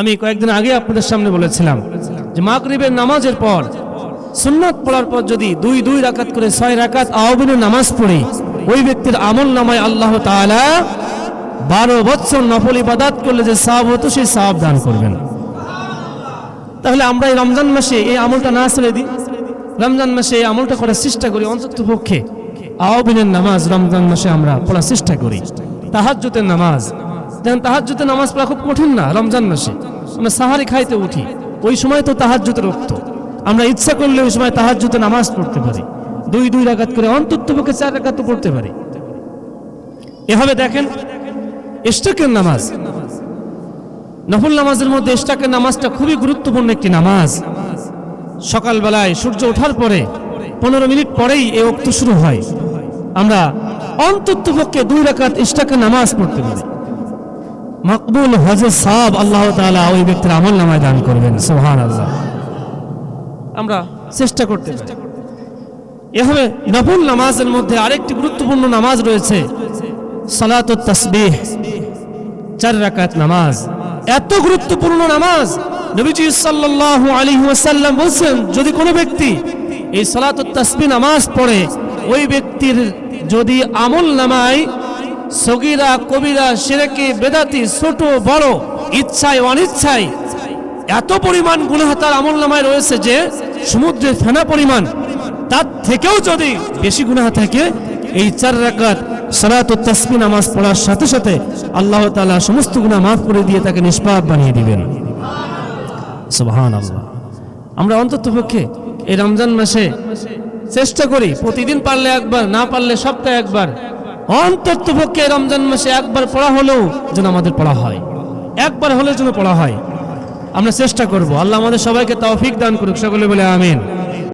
আমি কয়েকদিন আগে আপনাদের সামনে বলেছিলাম যে মাগরিবের নামাজের পর, সুন্নত পড়ার পর যদি দুই দুই রাকাত করে ছয় রাকাত আহবিনের নামাজ পড়ে, ওই ব্যক্তির আমল নামায় আল্লাহ তাআলা বারো বৎসর নফল ইবাদাত করলে যে সাহাব হতো, সেই সাহাব দান করবেন। তাহলে আমরা এই রমজান মাসে এই আমলটা না ছেড়ে দিই। রমজান মাসে এই আমলটা করার চেষ্টা করি অন্তত পক্ষে। আহবিনের নামাজ রমজান মাসে আমরা পড়ার চেষ্টা করি। তাহাজ্জুতের নামাজ যেমন তাহাজ্জুতের নামাজ পড়া খুব কঠিন না, রমজান মাসে। আমরা সাহারি খাইতে উঠি, ওই সময় তো তাহাজ্জুতের রক্ত। আমরা ইচ্ছা করলে ওই সময় তাহাজ্জুতে নামাজ পড়তে পারি। দুই দুই রাগাত করে অন্তত পক্ষে চার রাকাত তো পড়তে পারি। এভাবে দেখেন ইস্টাকের নামাজ। নফল নামাজের মধ্যে ইস্টাকের নামাজটা খুবই গুরুত্বপূর্ণ একটি নামাজ। সকালবেলায় সূর্য ওঠার পরে, পনেরো মিনিট পরেই এ অক্ত শুরু হয়। আমরা অন্তত পক্ষে দুই রাকাত ইস্টাকের নামাজ পড়তে পারি। মকবুল হজে সাব আল্লাহ তাআলা ওই ব্যক্তির আমল নামায় দান করবেন সোহান আল্লাহ আমরা চেষ্টা করতে এভাবে নফল নামাজের মধ্যে আরেকটি গুরুত্বপূর্ণ নামাজ রয়েছে, সালাতুত তাসবিহ, চার রাকাত নামাজ। এত গুরুত্বপূর্ণ নামাজ নবীজি সাল্লাল্লাহু আলাইহি ওয়াসাল্লাম বলছেন, যদি কোনো ব্যক্তি এই সালাতুত তাসবিহ নামাজ পড়ে, ওই ব্যক্তির যদি আমল নামায় সগীরা, কবিরা শিরকে বেদাতি, ছোট, বড়, ইচ্ছায়, অনিচ্ছায়, এত পরিমাণ গুনাহ তার আমল নামায় রয়েছে যে সমুদ্রের ফেনা পরিমাণ, তার থেকেও যদি বেশি গুনাহ থাকে, এই চার রাকাত সালাত তাসমি নামাজ পড়ার সাথে সাথে আল্লাহ তাআলা সমস্ত গুনাহ মাফ করে দিয়ে তাকে নিষ্পাপ বানিয়ে দিবেন। আমরা অন্তত পক্ষে এই রমজান মাসে চেষ্টা করি প্রতিদিন পারলে একবার, না পারলে সপ্তাহে একবার অন্তত পক্ষে রমজান মাসে একবার পড়া হলেও যেন আমাদের পড়া হয়। একবার হলেও যেন পড়া হয়। আমরা চেষ্টা করব। আল্লাহ আমাদের সবাইকে তৌফিক দান করুক। সকলে বলে আমিন।